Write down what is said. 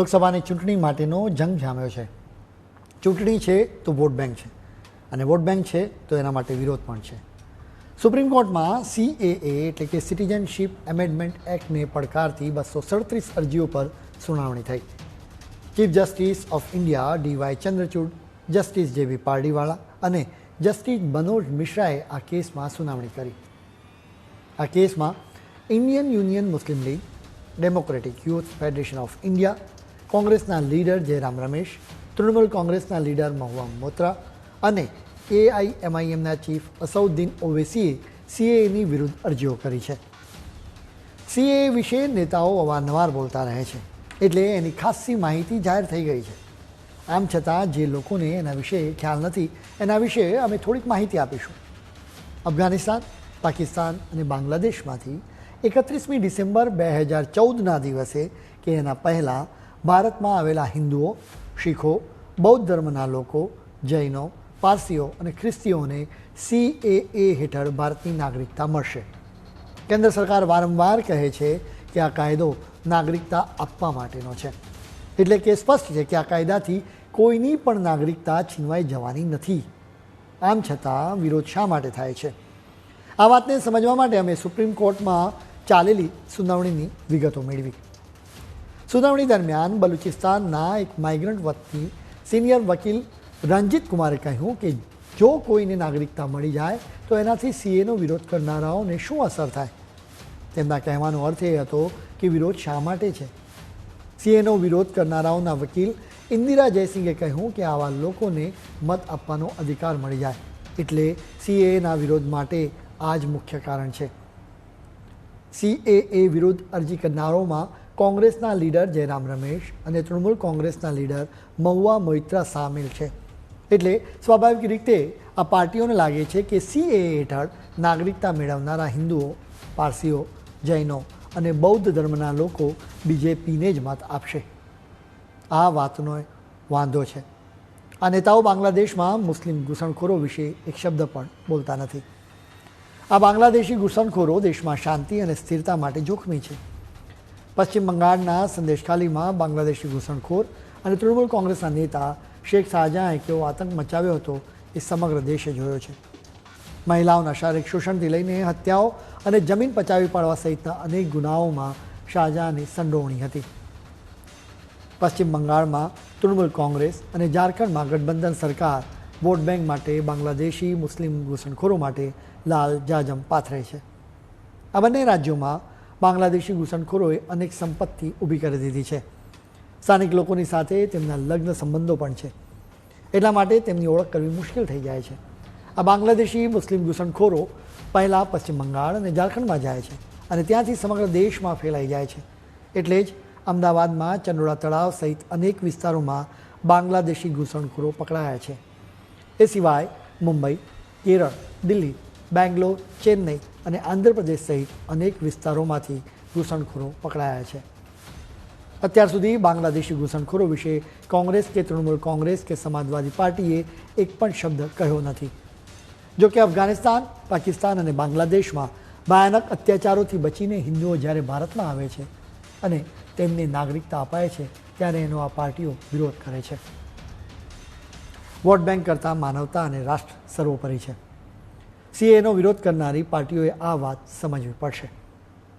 લોકસભાની ચૂંટણી માટેનો જંગ જામ્યો છે. ચૂંટણી છે તો વોટ બેંક છે. અને વોટ બેંક છે તો એના માટે વિરોધ પણ છે. સુપ્રીમ કોર્ટમાં સીએએ એટલે કે સિટીઝનશીપ એમેન્ડમેન્ટ એક્ટને પડકારતી બસો સડત્રીસ અરજીઓ પર સુનાવણી થઈ. Chief justice of India DY Chandrachud justice JB Pardiwala અને જસ્ટિસ મનોજ મિશ્રાએ આ કેસમાં સુનાવણી કરી. આ કેસમાં Indian Union Muslim League Democratic Youth Federation of India કોંગ્રેસના લીડર જયરામ રમેશ, તૃણમૂલ કોંગ્રેસના લીડર મહુવા મોત્રા અને એઆઈએમઆઈએમના ચીફ અસૌદ્દીન ઓવેસીએ સીએની વિરુદ્ધ અરજીઓ કરી છે. સીએ વિશે નેતાઓ અવારનવાર બોલતા રહે છે, એટલે એની ખાસી માહિતી જાહેર થઈ ગઈ છે. આમ છતાં જે લોકોને એના વિશે ખ્યાલ નથી, એના વિશે અમે થોડીક માહિતી આપીશું. અફઘાનિસ્તાન, પાકિસ્તાન અને બાંગ્લાદેશમાંથી એકત્રીસમી ડિસેમ્બર બે હજાર ચૌદના દિવસે કે એના પહેલાં ભારતમાં આવેલા હિન્દુઓ, શીખો, બૌદ્ધ ધર્મના લોકો, જૈનો, પારસીઓ અને ખ્રિસ્તીઓને સીએએ હેઠળ ભારતની નાગરિકતા મળશે. કેન્દ્ર સરકાર વારંવાર કહે છે કે આ કાયદો નાગરિકતા આપવા માટેનો છે. એટલે કે સ્પષ્ટ છે કે આ કાયદાથી કોઈની પણ નાગરિકતા છીનવાઈ જવાની નથી. આમ છતાં વિરોધ શા માટે થાય છે? આ વાતને સમજવા માટે અમે સુપ્રીમ કોર્ટમાં ચાલેલી સુનાવણીની વિગતો મેળવી. સુનાવણી દરમિયાન બલુચિસ્તાનના એક માઇગ્રન્ટ વતની સિનિયર વકીલ રંજીત કુમારે કહ્યું કે જો કોઈને નાગરિકતા મળી જાય, તો એનાથી સીએનો વિરોધ કરનારાઓને શું અસર થાય? તેમના કહેવાનો અર્થ એ હતો કે વિરોધ શા માટે છે? સીએનો વિરોધ કરનારાઓના વકીલ ઇન્દિરા જયસિંહે કહ્યું કે આવા લોકોને મત આપવાનો અધિકાર મળી જાય, એટલે સીએના વિરોધ માટે આ જ મુખ્ય કારણ છે. સીએએ વિરુદ્ધ અરજી કરનારોમાં કોંગ્રેસના લીડર જયરામ રમેશ અને તૃણમૂલ કોંગ્રેસના લીડર મહુવા મોઇત્રા સામેલ છે. એટલે સ્વાભાવિક રીતે આ પાર્ટીઓને લાગે છે કે સીએ હેઠળ નાગરિકતા મેળવનારા હિન્દુઓ, પારસીઓ, જૈનો અને બૌદ્ધ ધર્મના લોકો બીજેપીને જ મત આપશે. આ વાતનો વાંધો છે. આ નેતાઓ બાંગ્લાદેશમાં મુસ્લિમ ઘૂસણખોરો વિશે એક શબ્દ પણ બોલતા નથી. આ બાંગ્લાદેશી ઘૂસણખોરો દેશમાં શાંતિ અને સ્થિરતા માટે જોખમી છે. પશ્ચિમ બંગાળના સંદેશખાલીમાં બાંગ્લાદેશી ઘૂસણખોર અને તૃણમૂલ કોંગ્રેસના નેતા શેખ શાહજહાંએ કેવો આતંક મચાવ્યો હતો એ સમગ્ર દેશે જોયો છે. મહિલાઓના શારીરિક શોષણથી લઈને હત્યાઓ અને જમીન પચાવી પાડવા સહિતના અનેક ગુનાઓમાં શાહજહાંની સંડોવણી હતી. પશ્ચિમ બંગાળમાં તૃણમૂલ કોંગ્રેસ અને ઝારખંડમાં ગઠબંધન સરકાર વોટ બેંક માટે બાંગ્લાદેશી મુસ્લિમ ઘૂસણખોરો માટે લાલ જાજમ પાથરે છે. આ બંને રાજ્યોમાં બાંગ્લાદેશી ઘૂસણખોરોએ અનેક સંપત્તિ ઊભી કરી દીધી છે. સ્થાનિક લોકોની સાથે તેમના લગ્ન સંબંધો પણ છે. એટલા માટે તેમની ઓળખ કરવી મુશ્કેલ થઈ જાય છે. આ બાંગ્લાદેશી મુસ્લિમ ઘૂસણખોરો પહેલાં પશ્ચિમ બંગાળ અને ઝારખંડમાં જાય છે અને ત્યાંથી સમગ્ર દેશમાં ફેલાઈ જાય છે. એટલે જ અમદાવાદમાં ચંડોળા તળાવ સહિત અનેક વિસ્તારોમાં બાંગ્લાદેશી ઘૂસણખોરો પકડાયા છે. એ સિવાય મુંબઈ, કેરળ, દિલ્હી, બેંગ્લોર, ચેન્નઈ અને આંધ્રપ્રદેશ સહિત અનેક વિસ્તારોમાંથી ઘૂસણખોરો પકડાયા છે. અત્યાર સુધી બાંગ્લાદેશી ઘૂસણખોરો વિશે કોંગ્રેસ કે તૃણમૂલ કોંગ્રેસ કે સમાજવાદી પાર્ટીએ એક પણ શબ્દ કહ્યો નથી. જોકે અફઘાનિસ્તાન, પાકિસ્તાન અને બાંગ્લાદેશમાં ભયાનક અત્યાચારોથી બચીને હિન્દુઓ જ્યારે ભારતમાં આવે છે અને તેમને નાગરિકતા અપાય છે, ત્યારે એનો આ પાર્ટીઓ વિરોધ કરે છે. વોટ બેંક કરતાં માનવતા અને રાષ્ટ્ર સર્વોપરી છે. સીએનો વિરોધ કરનારી પાર્ટીઓએ આ વાત સમજવી પડશે.